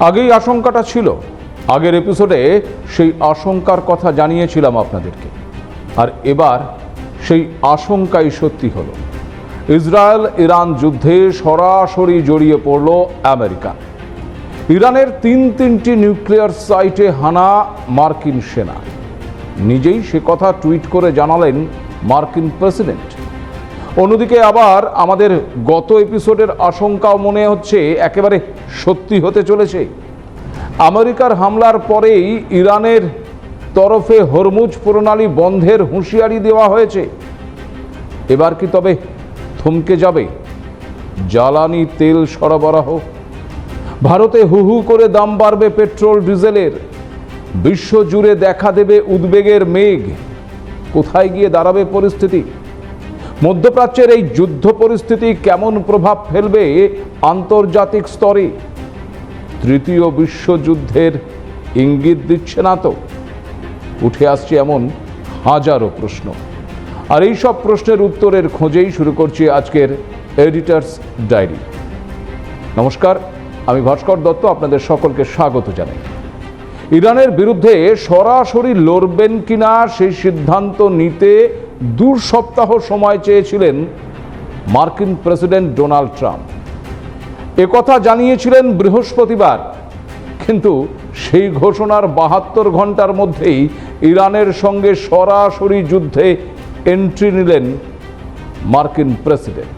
আগেই আশঙ্কাটা ছিল। আগের এপিসোডে সেই আশঙ্কার কথা জানিয়েছিলাম আপনাদেরকে। আর এবার সেই আশঙ্কাই সত্যি হলো। ইসরায়েল ইরান যুদ্ধে সরাসরি জড়িয়ে পড়ল আমেরিকা। ইরানের তিন তিনটি নিউক্লিয়ার সাইটে হানা মার্কিন সেনা। নিজেই সে কথা টুইট করে জানালেন মার্কিন প্রেসিডেন্ট। অন্যদিকে আবার আমাদের গত এপিসোডের আশঙ্কাও মনে হচ্ছে, একেবারে সত্যি হতে চলেছে। আমেরিকার হামলার পরেই ইরানের তরফে হরমুজ প্রণালী বন্ধের হুঁশিয়ারি দেওয়া হয়েছে। এবার কি তবে থমকে যাবে? জ্বালানি তেল সরবরাহ। ভারতে হু হু করে দাম বাড়বে পেট্রোল, ডিজেলের। বিশ্বজুড়ে দেখা দেবে উদ্বেগের মেঘ। কোথায় গিয়ে দাঁড়াবে পরিস্থিতি? মধ্যপ্রাচ্যের এই যুদ্ধ পরিস্থিতি কেমন প্রভাব ফেলবে আন্তর্জাতিক স্তরে? তৃতীয় বিশ্বযুদ্ধের ইঙ্গিত দিচ্ছে না তো উঠে আসছে এমন হাজারো প্রশ্ন। আর এই সব প্রশ্নের উত্তরের খোঁজেই শুরু করছি আজকের এডিটার্স ডায়েরি। নমস্কার, আমি ভাস্কর দত্ত, আপনাদের সকলকে স্বাগত জানাই। ইরানের বিরুদ্ধে সরাসরি লড়বেন কিনা সেই সিদ্ধান্ত নিতে দু সপ্তাহ সময় চেয়েছিলেন মার্কিন প্রেসিডেন্ট ডোনাল্ড ট্রাম্প। একথা জানিয়েছিলেন বৃহস্পতিবার, কিন্তু সেই ঘোষণার বাহাত্তর ঘণ্টার মধ্যেই ইরানের সঙ্গে সরাসরি যুদ্ধে এন্ট্রি নিলেন মার্কিন প্রেসিডেন্ট।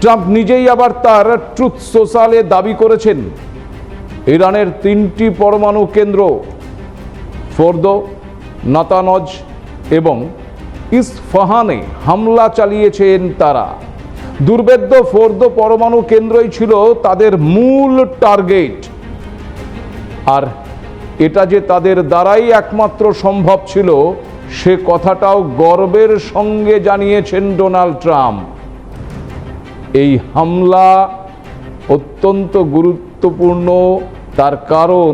ট্রাম্প নিজেই আবার তার ট্রুথ সোশ্যালে দাবি করেছেন ইরানের তিনটি পরমাণু কেন্দ্র, ফোর্দো, নাতানজ এবং ইসফাহানে হামলা চালিয়েছেন তারা। দুর্বেদ্য ফোর্দো পরমাণু কেন্দ্রই ছিল তাদের মূল টার্গেট। আর এটা যে তাদের দ্বারাই একমাত্র সম্ভব ছিল, সে কথাটাও গর্বের সঙ্গে জানিয়েছেন ডোনাল্ড ট্রাম্প। এই হামলা অত্যন্ত গুরুত্বপূর্ণ তার কারণ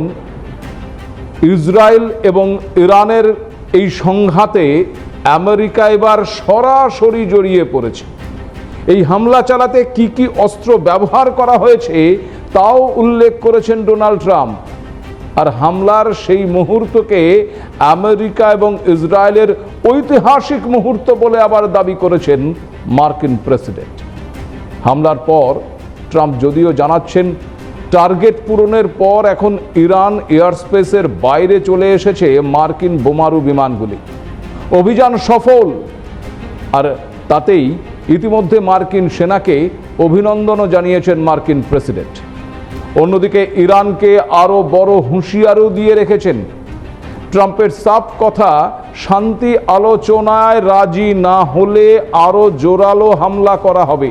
ইসরায়েল এবং ইরানের এই সংঘাতে আমেরিকা এবার সরাসরি জড়িয়ে পড়েছে। এই হামলা চালাতে কি কি অস্ত্র ব্যবহার করা হয়েছে তাও উল্লেখ করেছেন ডোনাল্ড ট্রাম্প। আর হামলার সেই মুহূর্তকে আমেরিকা এবং ইসরায়েলের ঐতিহাসিক মুহূর্ত বলে আবার দাবি করেছেন মার্কিন প্রেসিডেন্ট। হামলার পর ট্রাম্প যদিও জানাচ্ছেন টার্গেট পূরণের পর এখন ইরান এয়ারস্পেসের বাইরে চলে এসেছে মার্কিন বোমারু বিমানগুলি। অভিযান সফল। আর তাতেই ইতিমধ্যে মার্কিন সেনাকে অভিনন্দনও জানিয়েছেন মার্কিন প্রেসিডেন্ট। অন্যদিকে ইরানকে আরও বড় হুঁশিয়ারও দিয়ে রেখেছেন। ট্রাম্পের সাফ কথা, শান্তি আলোচনায় রাজি না হলে আরও জোরালো হামলা করা হবে।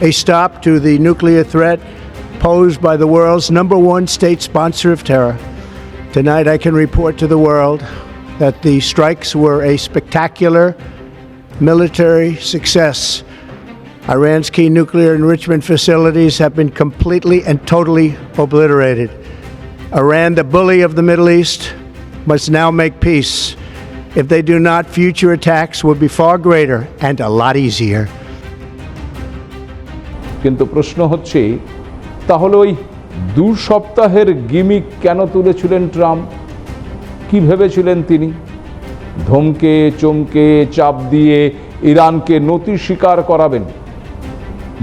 a stop to the nuclear threat posed by the world's number one state sponsor of terror. Tonight, I can report to the world that the strikes were a spectacular military success. Iran's key nuclear enrichment facilities have been completely and totally obliterated. Iran, the bully of the Middle East, must now make peace. If they do not, future attacks will be far greater and a lot easier. কিন্তু প্রশ্ন হচ্ছে, তাহলে ওই দু সপ্তাহের gimmick কেন তুলেছিলেন Trump? কি ভেবেছিলেন তিনি? ধমকে, চমকে, চাপ দিয়ে ইরানকে নতি স্বীকার করাবেন।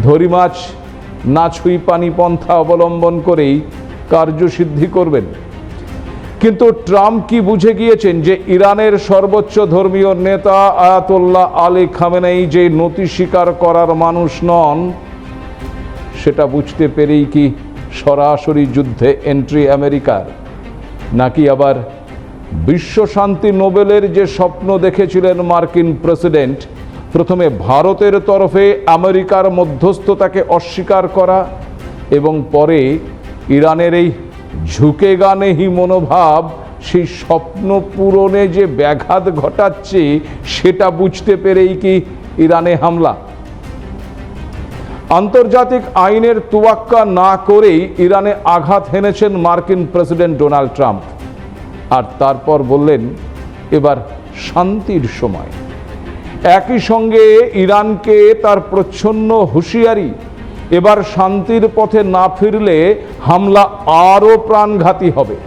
ধরি মাছ না ছুঁই পানি পন্থা অবলম্বন করেই কার্যসিদ্ধি করবেন। কিন্তু ট্রাম্প কি বুঝে গিয়েছেন যে ইরানের সর্বোচ্চ ধর্মীয় নেতা আয়াতুল্লাহ আলী খামেনেই যে নতি স্বীকার করার মানুষ নন সেটা বুঝতে পেরেই কি সরাসরি যুদ্ধে এন্ট্রি আমেরিকার? নাকি আবার বিশ্ব শান্তি নোবেলের যে স্বপ্ন দেখেছিলেন মার্কিন প্রেসিডেন্ট, প্রথমে ভারতের তরফে আমেরিকার মধ্যস্থতাকে অস্বীকার করা এবং পরে ইরানের এই ঝুঁকে গানেহি মনোভাব, সেই স্বপ্ন পূরণে যে ব্যাঘাত ঘটাচ্ছে, সেটা বুঝতে পেরেই কি ইরানে হামলা? আন্তর্জাতিক আইনের তুয়াক্কা না করেই ইরানে আঘাত হেনেছেন মার্কিন প্রেসিডেন্ট ডোনাল্ড ট্রাম্প। আর তারপর বললেন, এবার শান্তির সময়। একই সঙ্গে ইরানকে তার প্রচ্ছন্ন হুঁশিয়ারি, এবার শান্তির পথে না ফিরলে হামলা আরও প্রাণঘাতী হবে।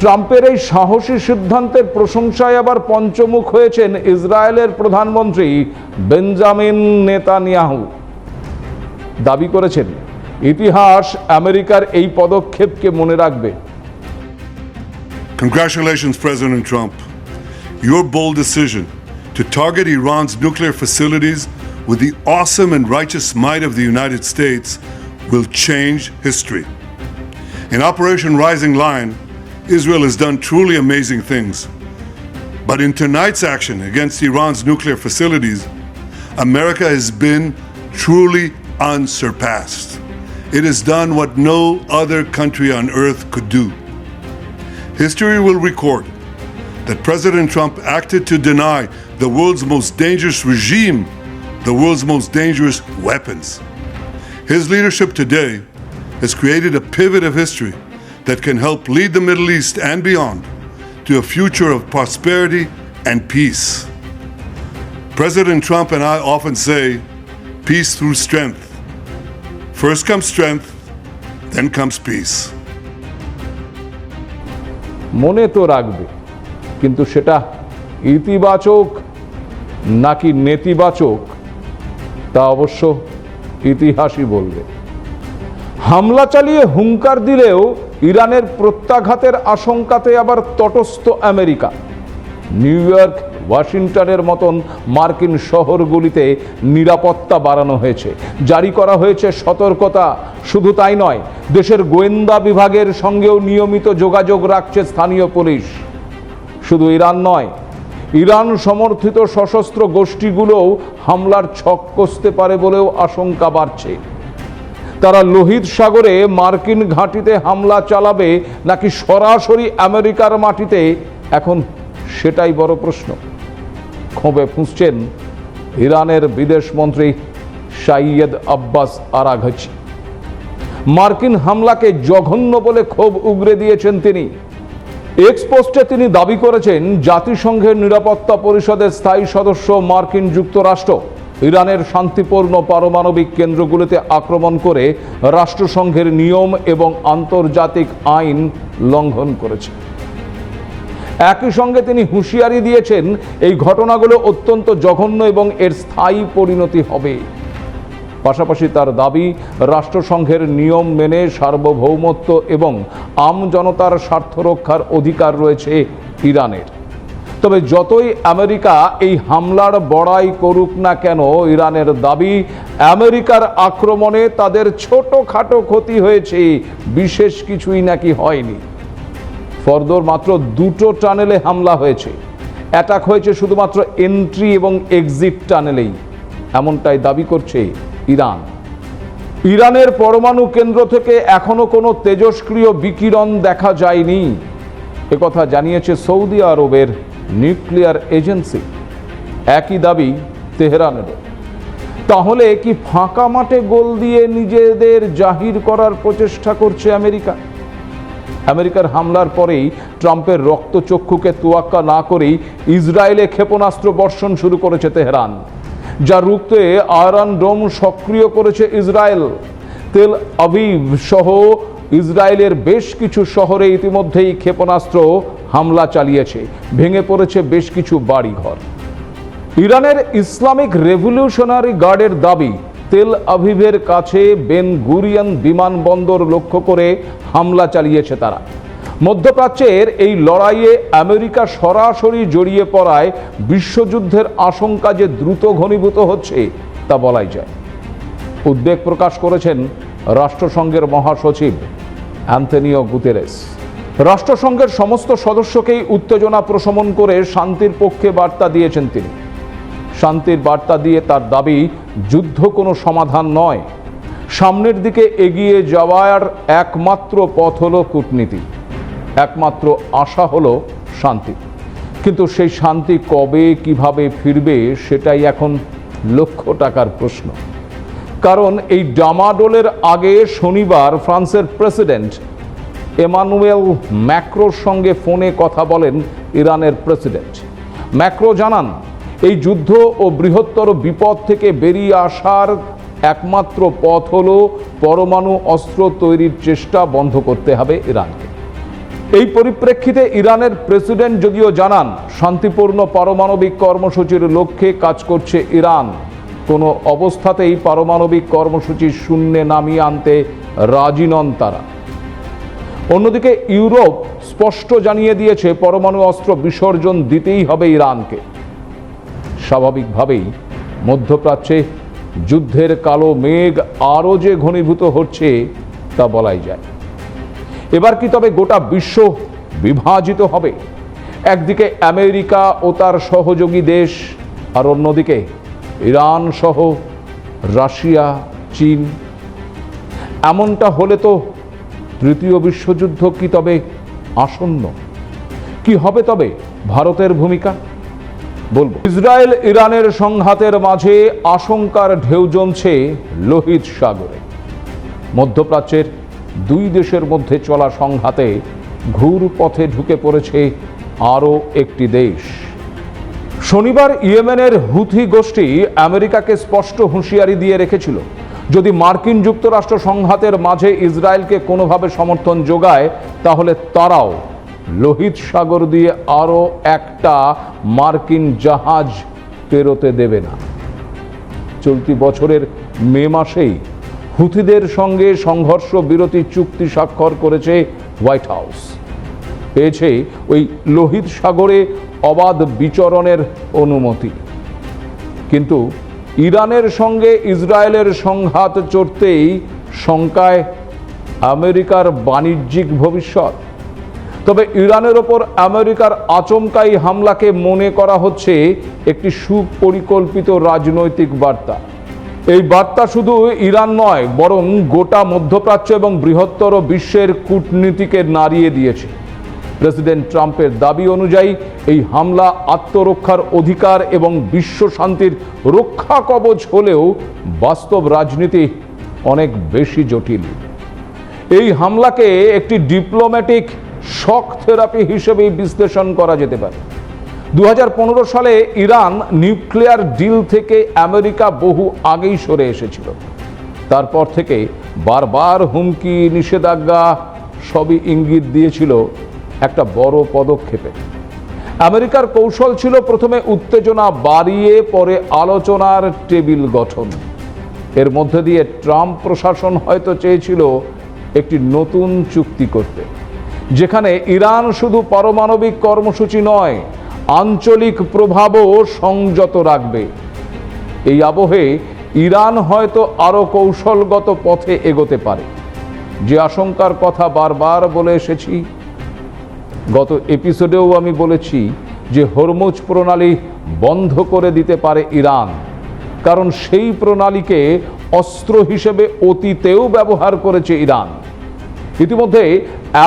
ট্রাম্পের এই সাহসী সিদ্ধান্তের প্রশংসায় আবার পঞ্চমুখ হয়েছেন ইসরায়েলের প্রধানমন্ত্রী বেঞ্জামিন নেতানিয়াহু। দাবি করেছেন ইতিহাস আমেরিকার এই পদক্ষেপকে মনে রাখবে Congratulations, President Trump. Your bold decision to target Iran's nuclear facilities with the awesome and righteous might of the United States will change history. In Operation Rising Lion, Israel has done truly amazing things. But in tonight's action against Iran's nuclear facilities, America has been truly unsurpassed. It has done what no other country on earth could do. History will record that President Trump acted to deny the world's most dangerous regime the world's most dangerous weapons. His leadership today has created a pivot of history that can help lead the Middle East and beyond to a future of prosperity and peace. President Trump and I often say, peace through strength. First comes strength, then comes peace. মনে তো রাখবে কিন্তু সেটা ইতিবাচক নাকি নেতিবাচক তা অবশ্য ইতিহাসই বলবে হামলা চালিয়ে হুঙ্কার দিলেও ইরানের প্রত্যাঘাতের আশঙ্কাতে আবার তটস্থ আমেরিকা নিউ ইয়র্ক ওয়াশিংটনের মতন মার্কিন শহরগুলিতে নিরাপত্তা বাড়ানো হয়েছে। জারি করা হয়েছে সতর্কতা। শুধু তাই নয়, দেশের গোয়েন্দা বিভাগের সঙ্গেও নিয়মিত যোগাযোগ রাখছে স্থানীয় পুলিশ। শুধু ইরান নয়, ইরান সমর্থিত সশস্ত্র গোষ্ঠীগুলোও হামলার ছক কষতে পারে বলেও আশঙ্কা বাড়ছে। তারা লোহিত সাগরে মার্কিন ঘাঁটিতে হামলা চালাবে নাকি সরাসরি আমেরিকার মাটিতে? এখন সেটাই বড় প্রশ্ন। ক্ষোভে ফুঁসছেন ইরানের বিদেশমন্ত্রী সাইয়েদ আব্বাস আরাঘচি মার্কিন হামলাকে জঘন্য বলে ক্ষোভ উগরে দিয়েছেন তিনি। এক্সপোস্টে তিনি দাবি করেছেন, জাতিসংঘের নিরাপত্তা পরিষদের স্থায়ী সদস্য মার্কিন যুক্তরাষ্ট্র ইরানের শান্তিপূর্ণ পারমাণবিক কেন্দ্রগুলিতে আক্রমণ করে রাষ্ট্রসংঘের নিয়ম এবং আন্তর্জাতিক আইন লঙ্ঘন করেছে। একই সঙ্গে তিনি হুঁশিয়ারি দিয়েছেন, এই ঘটনাগুলো অত্যন্ত জঘন্য এবং এর স্থায়ী পরিণতি হবে। পাশাপাশি তার দাবি, রাষ্ট্রসংঘের নিয়ম মেনে সার্বভৌমত্ব এবং আম জনতার স্বার্থ রক্ষার অধিকার রয়েছে ইরানের। তবে যতই আমেরিকা এই হামলার বড়াই করুক না কেন, ইরানের দাবি, আমেরিকার আক্রমণে তাদের ছোটখাটো ক্ষতি হয়েছে, বিশেষ কিছুই নাকি হয়নি। ফরদর মাত্র দুটো টানেলে হামলা হয়েছে। অ্যাটাক হয়েছে শুধুমাত্র এন্ট্রি এবং এক্সিট টানেলেই। এমনটাই দাবি করছে ইরান। ইরানের পরমাণু কেন্দ্র থেকে এখনও কোনো তেজস্ক্রিয় বিকিরণ দেখা যায়নি। একথা জানিয়েছে সৌদি আরবের নিউক্লিয়ার এজেন্সি। একই দাবি তেহরানেরও তাহলে কি ফাঁকা মাঠে গোল দিয়ে নিজেদের জাহির করার প্রচেষ্টা করছে আমেরিকা? আমেরিকার হামলার পরেই ট্রাম্পের রক্তচক্ষুকে তোয়াক্কা না করেই ইসরায়েলে ক্ষেপণাস্ত্র বর্ষণ শুরু করেছে তেহরান, যা রুখতে আয়রন ডোম সক্রিয় করেছে ইসরায়েল। তেল আবিব সহ ইসরায়েলের বেশ কিছু শহরে ইতিমধ্যেই ক্ষেপণাস্ত্র হামলা চালিয়েছে, ভেঙে পড়েছে বেশ কিছু বাড়িঘর। ইরানের ইসলামিক রেভলিউশনারি গার্ডের দাবি তেল আভিভের কাছে বেন গুরিয়ান বিমানবন্দর লক্ষ্য করে হামলা চালিয়েছে তারা। মধ্যপ্রাচ্যের এই লড়াইয়ে আমেরিকা সরাসরি জড়িয়ে পড়ায় বিশ্বযুদ্ধের আশঙ্কা যে দ্রুত ঘনীভূত হচ্ছে তা বলাই যায়। উদ্বেগ প্রকাশ করেছেন রাষ্ট্রসংঘের মহাসচিব অ্যান্থনিও গুতেরেস। রাষ্ট্রসংঘের সমস্ত সদস্যকেই উত্তেজনা প্রশমন করে শান্তির পক্ষে বার্তা দিয়েছেন তিনি। শান্তির বার্তা দিয়ে তার দাবি, যুদ্ধ কোনো সমাধান নয়। সামনের দিকে এগিয়ে যাওয়ার একমাত্র পথ হলো কূটনীতি। একমাত্র আশা হলো শান্তি। কিন্তু সেই শান্তি কবে, কীভাবে ফিরবে, সেটাই এখন লক্ষ টাকার প্রশ্ন। কারণ এই ডামাডোলের আগে শনিবার ফ্রান্সের প্রেসিডেন্ট এমানুয়েল ম্যাক্রোর সঙ্গে ফোনে কথা বলেন ইরানের প্রেসিডেন্ট। ম্যাক্রো জানান এই যুদ্ধ ও বৃহত্তর বিপদ থেকে বেরিয়ে আসার একমাত্র পথ হল পরমাণু অস্ত্র তৈরির চেষ্টা বন্ধ করতে হবে ইরানকে। এই পরিপ্রেক্ষিতে ইরানের প্রেসিডেন্ট যদিও জানান, শান্তিপূর্ণ পারমাণবিক কর্মসূচির লক্ষ্যে কাজ করছে ইরান। কোনো অবস্থাতেই পারমাণবিক কর্মসূচি শূন্যে নামিয়ে আনতে রাজি নন তারা। অন্যদিকে ইউরোপ স্পষ্ট জানিয়ে দিয়েছে, পরমাণু অস্ত্র বিসর্জন দিতেই হবে ইরানকে। স্বাভাবিকভাবেই মধ্যপ্রাচ্যে যুদ্ধের কালো মেঘ আরও যে ঘনীভূত হচ্ছে তা বলাই যায়। এবার কি তবে গোটা বিশ্ব বিভাজিত হবে? একদিকে আমেরিকা ও তার সহযোগী দেশ আর অন্যদিকে ইরান সহ রাশিয়া, চীন। এমনটা হলে তো তৃতীয় বিশ্বযুদ্ধ কি তবে আসন্ন? কি হবে তবে ভারতের ভূমিকা? বলব। ইসরায়েল ইরানের সংঘাতের মাঝে আশঙ্কার ঢেউ জমছে লোহিত সাগরে। মধ্যপ্রাচ্যের দুই দেশের মধ্যে চলা সংঘাতে ঘুর পথে ঢুকে পড়েছে আরও একটি দেশ। শনিবার ইয়েমেনের হুথি গোষ্ঠী আমেরিকাকে স্পষ্ট হুঁশিয়ারি দিয়ে রেখেছিল, যদি মার্কিন যুক্তরাষ্ট্র সংঘাতের মাঝে ইসরায়েলকে কোনোভাবে সমর্থন যোগায়, তাহলে তারাও লোহিত সাগর দিয়ে আরও একটা মার্কিন জাহাজ পেরোতে দেবে না। চলতি বছরের মে মাসেই হুথিদের সঙ্গে সংঘর্ষ বিরতি চুক্তি স্বাক্ষর করেছে হোয়াইট হাউস। পেয়েছে ওই লোহিত সাগরে অবাধ বিচরণের অনুমতি। কিন্তু ইরানের সঙ্গে ইসরায়েলের সংঘাত চড়তেই শঙ্কায় আমেরিকার বাণিজ্যিক ভবিষ্যৎ। তবে ইরানের ওপর আমেরিকার আচমকাই হামলাকে মনে করা হচ্ছে একটি সুপরিকল্পিত রাজনৈতিক বার্তা। এই বার্তা শুধু ইরান নয়, বরং গোটা মধ্যপ্রাচ্য এবং বৃহত্তর বিশ্বের কূটনীতিকে নাড়িয়ে দিয়েছে। প্রেসিডেন্ট ট্রাম্পের দাবি অনুযায়ী, এই হামলা আত্মরক্ষার অধিকার এবং বিশ্ব শান্তির রক্ষা কবচ হলেও বাস্তব রাজনীতি অনেক বেশি জটিল। এই হামলাকে একটি ডিপ্লোম্যাটিক শক থেরাপি হিসেবে বিশ্লেষণ করা যেতে পারে। দু হাজার পনেরো সালে ইরান নিউক্লিয়ার ডিল থেকে আমেরিকা বহু আগেই সরে এসেছিল। তারপর থেকে বারবার হুমকি, নিষেধাজ্ঞা সবই ইঙ্গিত দিয়েছিল একটা বড় পদক্ষেপে। আমেরিকার কৌশল ছিল প্রথমে উত্তেজনা বাড়িয়ে, পরে আলোচনার টেবিল গঠন। এর মধ্যে দিয়ে ট্রাম্প প্রশাসন হয়তো চেয়েছিল একটি নতুন চুক্তি করতে। যেখানে ইরান শুধু পারমাণবিক কর্মসূচি নয়, আঞ্চলিক প্রভাবও সংযত রাখবে। এই আবহে ইরান হয়তো আরও কৌশলগত পথে এগোতে পারে। যে আশঙ্কার কথা বারবার বলে এসেছি, গত এপিসোডেও আমি বলেছি যে হরমুজ প্রণালী বন্ধ করে দিতে পারে ইরান, কারণ সেই প্রণালীকে অস্ত্র হিসেবে অতীতেও ব্যবহার করেছে ইরান। ইতিমধ্যে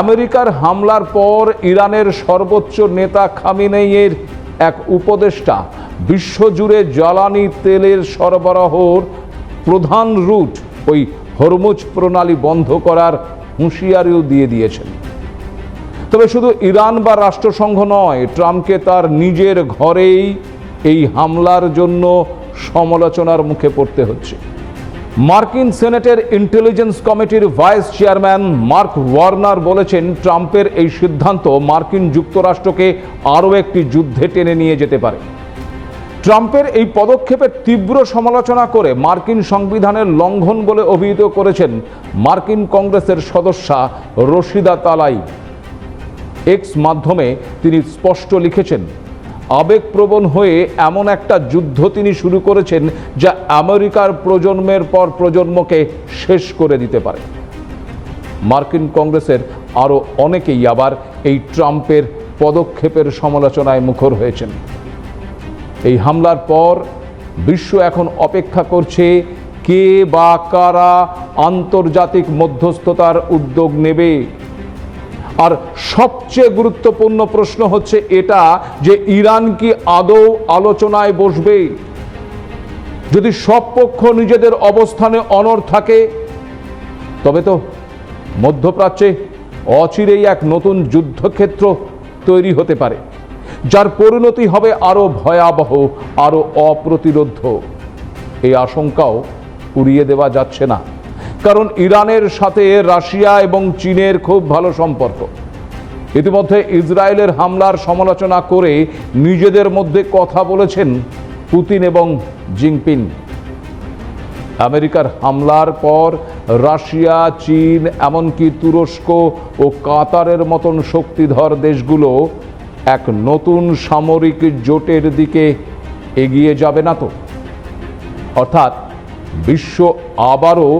আমেরিকার হামলার পর ইরানের সর্বোচ্চ নেতা খামিনেইয়ের এক উপদেষ্টা বিশ্বজুড়ে জ্বালানি তেলের সরবরাহর প্রধান রুট ওই হরমুজ প্রণালী বন্ধ করার হুঁশিয়ারিও দিয়ে দিয়েছেন। তবে শুধু ইরান বা রাষ্ট্রসংঘ নয়, ট্রাম্পকে তার নিজের ঘরেই এই হামলার জন্য সমালোচনার মুখে পড়তে হচ্ছে। মার্কিন সেনেটের ইন্টেলিজেন্স কমিটির ভাইস চেয়ারম্যান মার্ক ওয়ার্নার বলেছেন, ট্রাম্পের এই সিদ্ধান্ত মার্কিন যুক্তরাষ্ট্রকে আরও একটি যুদ্ধে টেনে নিয়ে যেতে পারে। ট্রাম্পের এই পদক্ষেপের তীব্র সমালোচনা করে মার্কিন সংবিধানের লঙ্ঘন বলে অভিহিত করেছেন মার্কিন কংগ্রেসের সদস্যা রশিদা তালাই। এক্স মাধ্যমে তিনি স্পষ্ট লিখেছেন আবেগপ্রবণ হয়ে এমন একটা যুদ্ধ তিনি শুরু করেছেন যা আমেরিকার প্রজন্মের পর প্রজন্মকে শেষ করে দিতে পারে। মার্কিন কংগ্রেসের আরও অনেকেই আবার এই ট্রাম্পের পদক্ষেপের সমালোচনায় মুখর হয়েছেন। এই হামলার পর বিশ্ব এখন অপেক্ষা করছে কে বা কারা আন্তর্জাতিক মধ্যস্থতার উদ্যোগ নেবে। আর সবচেয়ে গুরুত্বপূর্ণ প্রশ্ন হচ্ছে এটা যে ইরান কি আদৌ আলোচনায় বসবে? যদি সব পক্ষ নিজেদের অবস্থানে অনড় থাকে, তবে তো মধ্যপ্রাচ্যে অচিরেই এক নতুন যুদ্ধক্ষেত্র তৈরি হতে পারে, যার পরিণতি হবে আরও ভয়াবহ আরও অপ্রতিরোধ্য এই আশঙ্কাও উড়িয়ে দেওয়া যাচ্ছে না। কারণ ইরানের সাথে রাশিয়া এবং চীনের খুব ভালো সম্পর্ক। ইতিমধ্যে ইসরায়েলের হামলার সমালোচনা করে নিজেদের মধ্যে কথা বলেছেন পুতিন এবং জিংপিং আমেরিকার হামলার পর রাশিয়া, চীন, এমনকি তুরস্ক ও কাতারের মতন শক্তিধর দেশগুলো এক নতুন সামরিক জোটের দিকে এগিয়ে যাবে না তো। অর্থাৎ বিশ্ব আবারও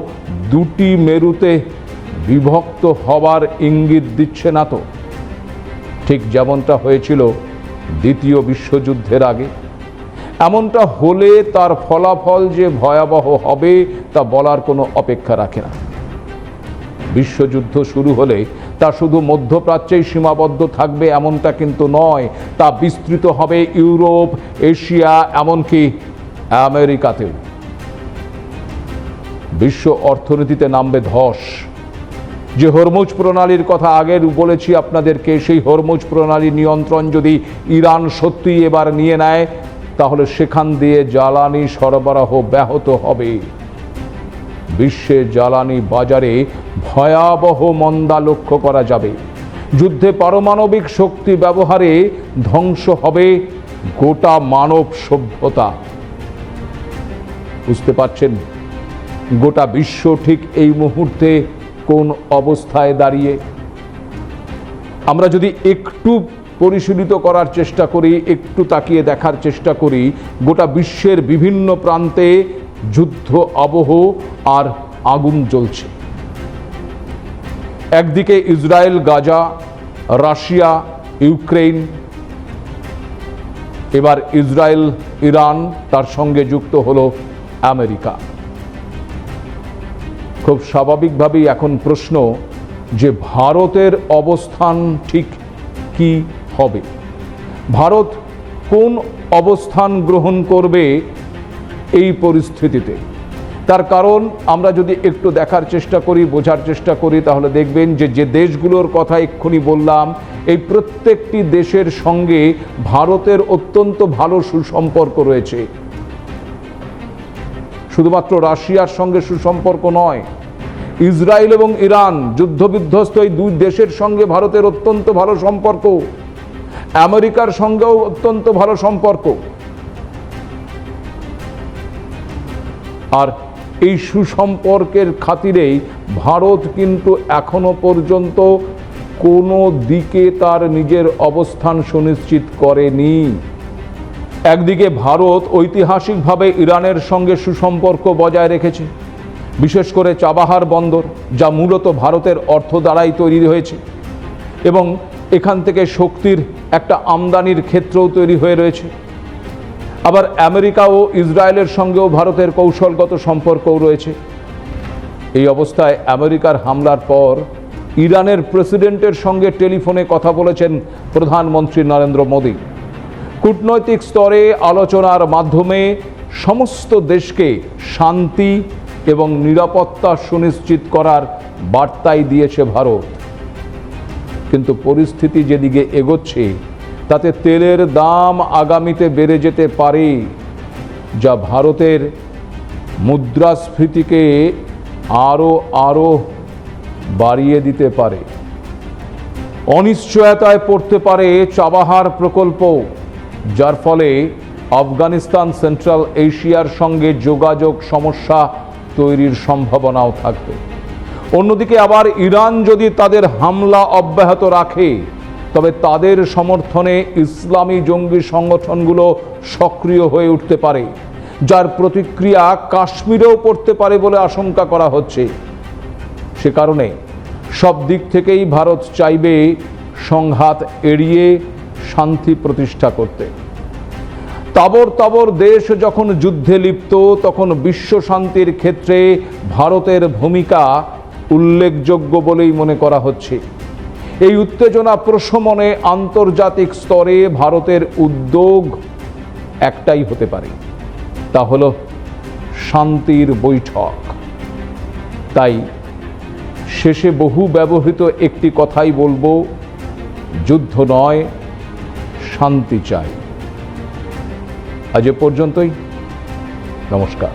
দুটি মেরুতে বিভক্ত হবার ইঙ্গিত দিচ্ছে না তো ঠিক যেমনটা হয়েছিল দ্বিতীয় বিশ্বযুদ্ধের আগে। এমনটা হলে তার ফলাফল যে ভয়াবহ হবে তা বলার কোনো অপেক্ষা রাখে না। বিশ্বযুদ্ধ শুরু হলে তা শুধু মধ্যপ্রাচ্যেই সীমাবদ্ধ থাকবে এমনটা কিন্তু নয়, তা বিস্তৃত হবে ইউরোপ, এশিয়া, এমনকি আমেরিকাতেও। বিশ্ব অর্থনীতিতে নামবে ধস। যে হরমুজ প্রণালীর কথা আগের বলেছি আপনাদেরকে, সেই হরমুজ প্রণালী নিয়ন্ত্রণ যদি ইরান সত্যিই এবার নিয়ে নেয়, তাহলে সেখান দিয়ে জ্বালানি সরবরাহ ব্যাহত হবে। বিশ্বে জ্বালানি বাজারে ভয়াবহ মন্দা লক্ষ্য করা যাবে। যুদ্ধে পারমাণবিক শক্তি ব্যবহারে ধ্বংস হবে গোটা মানব সভ্যতা। বুঝতে পারছেন? গোটা বিশ্ব ঠিক এই মুহূর্তে কোন অবস্থায় দাঁড়িয়ে? আমরা যদি একটু পরিশীলিত করার চেষ্টা করি, একটু তাকিয়ে দেখার চেষ্টা করি, গোটা বিশ্বের বিভিন্ন প্রান্তে যুদ্ধ, আবহ আর আগুন জ্বলছে। একদিকে ইসরায়েল, গাজা, রাশিয়া ইউক্রেন এবার ইসরায়েল, ইরান, তার সঙ্গে যুক্ত হলো আমেরিকা। খুব স্বাভাবিকভাবেই এখন প্রশ্ন যে ভারতের অবস্থান ঠিক কি হবে? ভারত কোন অবস্থান গ্রহণ করবে এই পরিস্থিতিতে? তার কারণ আমরা যদি একটু দেখার চেষ্টা করি, বোঝার চেষ্টা করি, তাহলে দেখবেন যে যে দেশগুলোর কথা এক্ষুনি বললাম, এই প্রত্যেকটি দেশের সঙ্গে ভারতের অত্যন্ত ভালো সুসম্পর্ক রয়েছে। শুধুমাত্র রাশিয়ার সঙ্গে সুসম্পর্ক নয়, ইসরায়েল এবং ইরান যুদ্ধবিধ্বস্ত এই দুই দেশের সঙ্গে ভারতের অত্যন্ত ভালো সম্পর্ক, আমেরিকার সঙ্গেও অত্যন্ত ভালো সম্পর্ক। আর এই সুসম্পর্কের খাতিরেই ভারত কিন্তু এখনও পর্যন্ত কোনো দিকে তার নিজের অবস্থান সুনিশ্চিত করেনি। একদিকে ভারত ঐতিহাসিকভাবে ইরানের সঙ্গে সুসম্পর্ক বজায় রেখেছে, বিশেষ করে চাবাহার বন্দর, যা মূলত ভারতের অর্থ দ্বারাই তৈরি হয়েছে, এবং এখান থেকে শক্তির একটা আমদানির ক্ষেত্রও তৈরি হয়ে রয়েছে। আবার আমেরিকা ও ইসরায়েলের সঙ্গেও ভারতের কৌশলগত সম্পর্কও রয়েছে। এই অবস্থায় আমেরিকার হামলার পর ইরানের প্রেসিডেন্টের সঙ্গে টেলিফোনে কথা বলেছেন প্রধানমন্ত্রী নরেন্দ্র মোদী। কূটনৈতিক স্তরে আলোচনার মাধ্যমে সমস্ত দেশকে শান্তি এবং নিরাপত্তা সুনিশ্চিত করার বার্তাই দিয়েছে ভারত। কিন্তু পরিস্থিতি যেদিকে এগোচ্ছে, তাতে তেলের দাম আগামীতে বেড়ে যেতে পারে, যা ভারতের মুদ্রাস্ফীতিকে আরও আরও বাড়িয়ে দিতে পারে। অনিশ্চয়তায় পড়তে পারে চাবাহার প্রকল্প। যার ফলে আফগানিস্তান, সেন্ট্রাল এশিয়ার সঙ্গে যোগাযোগ সমস্যা তৈরির সম্ভাবনাও থাকবে। অন্যদিকে আবার ইরান যদি তাদের হামলা অব্যাহত রাখে, তবে তাদের সমর্থনে ইসলামী জঙ্গি সংগঠনগুলো সক্রিয় হয়ে উঠতে পারে, যার প্রতিক্রিয়া কাশ্মীরেও পড়তে পারে বলে আশঙ্কা করা হচ্ছে। সে কারণে সব দিক থেকেই ভারত চাইবে সংঘাত এড়িয়ে শান্তি প্রতিষ্ঠা করতে। তাবর তাবর দেশ যখন যুদ্ধে লিপ্ত, তখন বিশ্ব শান্তির ক্ষেত্রে ভারতের ভূমিকা উল্লেখযোগ্য বলেই মনে করা হচ্ছে। এই উত্তেজনা প্রশমনে আন্তর্জাতিক স্তরে ভারতের উদ্যোগ একটাই হতে পারে। তা হল শান্তির বৈঠক। তাই শেষে বহু ব্যবহৃত একটি কথাই বলব, যুদ্ধ নয় শান্তি চাই। আজ এ পর্যন্তই। নমস্কার।